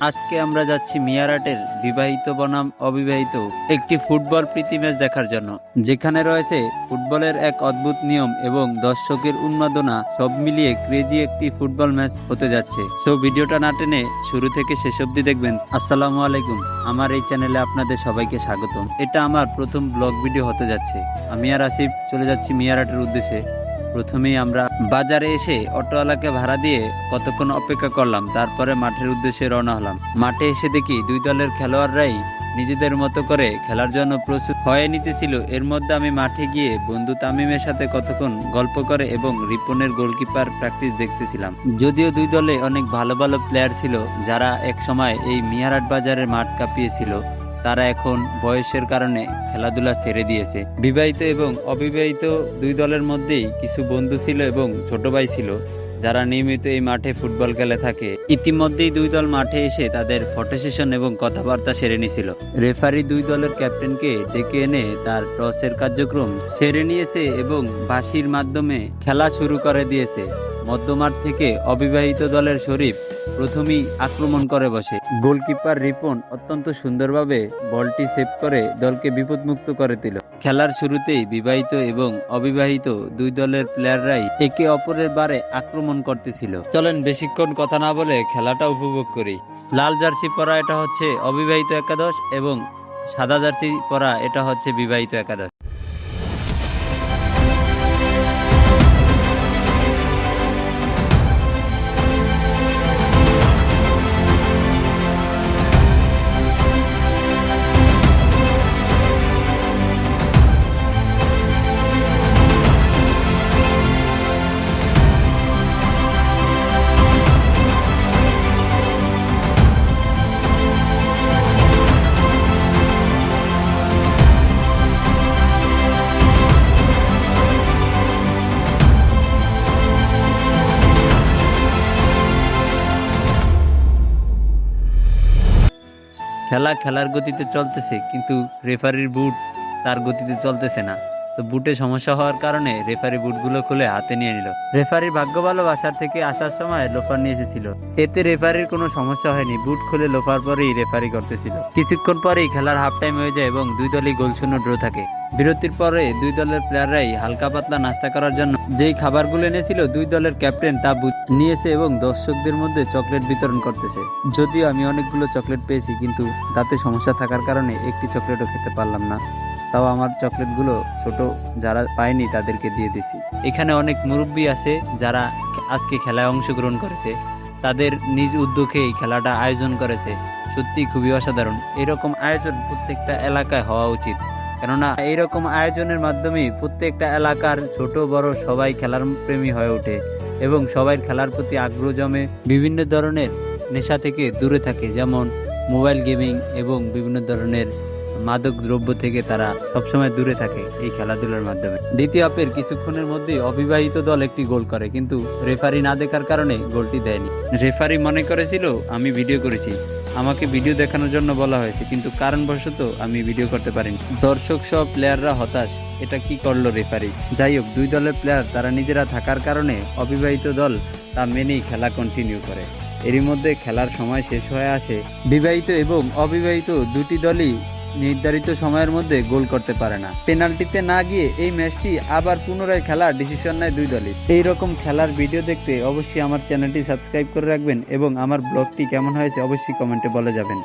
আজকে আমরা যাচ্ছি মিয়ারাটের বিবাহিত বনাম অবিবাহিত একটি ফুটবল প্রীতি ম্যাচ দেখার জন্য। যেখানে রয়েছে ফুটবলের এক অদ্ভুত নিয়ম এবং দর্শকের উন্মাদনা সব মিলিয়ে ক্রেজি একটি ফুটবল ম্যাচ হতে যাচ্ছে। সো ভিডিওটা না টেনে শুরু থেকে শেষ অবধি দেখবেন। আসসালামু আলাইকুম। আমার এই চ্যানেলে আপনাদের সবাইকে স্বাগতম। এটা আমার প্রথম ব্লগ ভিডিও হতে যাচ্ছে। আমি আর আসিফ চলে যাচ্ছি মিয়ারাটের উদ্দেশ্যে। প্রথমেই আমরা বাজারে এসে অটোওয়ালাকে ভাড়া দিয়ে কতক্ষণ অপেক্ষা করলাম, তারপরে মাঠের উদ্দেশ্যে রওনা হলাম। মাঠে এসে দেখি দুই দলের খেলোয়াড়রাই নিজেদের মতো করে খেলার জন্য প্রস্তুত হয়ে নিতেছিল। এর মধ্যে আমি মাঠে গিয়ে বন্ধু তামিমের সাথে কতক্ষণ গল্প করে এবং রিপনের গোলকিপার প্র্যাকটিস দেখতেছিলাম। যদিও দুই দলে অনেক ভালো ভালো প্লেয়ার ছিল, যারা এক সময় এই মিয়ারাট বাজারের মাঠ কাঁপিয়েছিল। তারা এখন বয়সের কারণে খেলাধুলা ছেড়ে দিয়েছে। বিবাহিত এবং অবিবাহিত দুই দলের মধ্যেই কিছু বন্ধু ছিল এবং ছোট ভাই ছিল, যারা নিয়মিত এই মাঠে ফুটবল খেলে থাকে। ইতিমধ্যেই দুই দল মাঠে এসে তাদের ফটো সেশন এবং কথাবার্তা সেরে নিয়েছিল। রেফারি দুই দলের ক্যাপ্টেনকে ডেকে এনে তার টসের কার্যক্রম সেরে নিয়েছে এবং বাঁশির মাধ্যমে খেলা শুরু করে দিয়েছে। মধ্যমাঠ থেকে অবিবাহিত দলের শরীফ প্রথমেই আক্রমণ করে বসে। গোলকিপার রিপন অত্যন্ত সুন্দরভাবে বলটি সেভ করে দলকে বিপদমুক্ত করে দিল। খেলার শুরুতেই বিবাহিত এবং অবিবাহিত দুই দলের প্লেয়াররাই একে অপরের বারে আক্রমণ করতেছিল। চলেন বেশিক্ষণ কথা না বলে খেলাটা উপভোগ করি। লাল জার্সি পরা এটা হচ্ছে অবিবাহিত একাদশ এবং সাদা জার্সি পরা এটা হচ্ছে বিবাহিত একাদশ। খেলা খেলার গতিতে চলতেছে কিন্তু রেফারির বুট তার গতিতে চলতেছে না। তো বুটে সমস্যা হওয়ার কারণে রেফারি বুটগুলো খুলে হাতে নিয়ে নিল। রেফারির ভাগ্য ভালো বাসার থেকে আসার সময় লোফার নিয়ে এসেছিল। এতে রেফারির কোনো সমস্যা হয়নি, বুট খুলে লোফার পরেই রেফারি করতেছিল। কিছুক্ষণ পরেই খেলার হাফ টাইম হয়ে যায় এবং দুই দলই গোল শূন্য ড্র থাকে। বিরতির পরে দুই দলের প্লেয়াররাই হালকা পাতলা নাস্তা করার জন্য যেই খাবারগুলো এনেছিল, দুই দলের ক্যাপ্টেন তা নিয়েছে এবং দর্শকদের মধ্যে চকলেট বিতরণ করতেছে। যদিও আমি অনেকগুলো চকলেট পেয়েছি, কিন্তু তাতে সমস্যা থাকার কারণে একটি চকলেটও খেতে পারলাম না। তাও আমার চকলেটগুলো ছোট যারা পায়নি তাদেরকে দিয়ে দিছি। এখানে অনেক মুরব্বী আছে যারা আজকে খেলায় অংশগ্রহণ করেছে। তাদের নিজ উদ্যোগে এই খেলাটা আয়োজন করেছে। সত্যি খুবই অসাধারণ। এরকম আয়োজন প্রত্যেকটা এলাকায় হওয়া উচিত। কেননা এইরকম আয়োজনের মাধ্যমে প্রত্যেকটা এলাকার ছোট, বড় সবাই খেলার প্রেমী হয়ে ওঠে এবং সবাই খেলার প্রতি আগ্রহ জমে। বিভিন্ন ধরনের নেশা থেকে দূরে থাকে, যেমন মোবাইল গেমিং এবং বিভিন্ন ধরনের মাদক দ্রব্য থেকে তারা সবসময় দূরে থাকে এই খেলাধুলার মাধ্যমে। দ্বিতীয় হাফের কিছুক্ষণের মধ্যেই অবিবাহিত দল একটি গোল করে, কিন্তু রেফারি না দেখার কারণে গোলটি দেয়নি। রেফারি মনে করেছিল, আমি ভিডিও করেছি। আমাকে ভিডিও দেখানোর জন্য বলা হয়েছে, কিন্তু কারণবশত আমি ভিডিও করতে পারিনি। দর্শক সহ প্লেয়াররা হতাশ, এটা কি করল রেফারি? যাই হোক, দুই দলের প্লেয়ার তারা নিজেরা থাকার কারণে অবিবাহিত দল তা মেনেই খেলা কন্টিনিউ করে। এরই মধ্যে খেলার সময় শেষ হয়ে আসে বিবাহিত এবং অবিবাহিত দুটি দলই নির্ধারিত সময়ের মধ্যে গোল করতে পারে না। পেনাল্টিতে না গিয়ে এই ম্যাচটি আবার পুনরায় খেলার ডিসিশন নেয় দুই দলই। এই রকম খেলার ভিডিও দেখতে অবশ্যই আমার চ্যানেলটি সাবস্ক্রাইব করে রাখবেন এবং আমার ব্লগটি কেমন হয়েছে অবশ্যই কমেন্টে বলে যাবেন।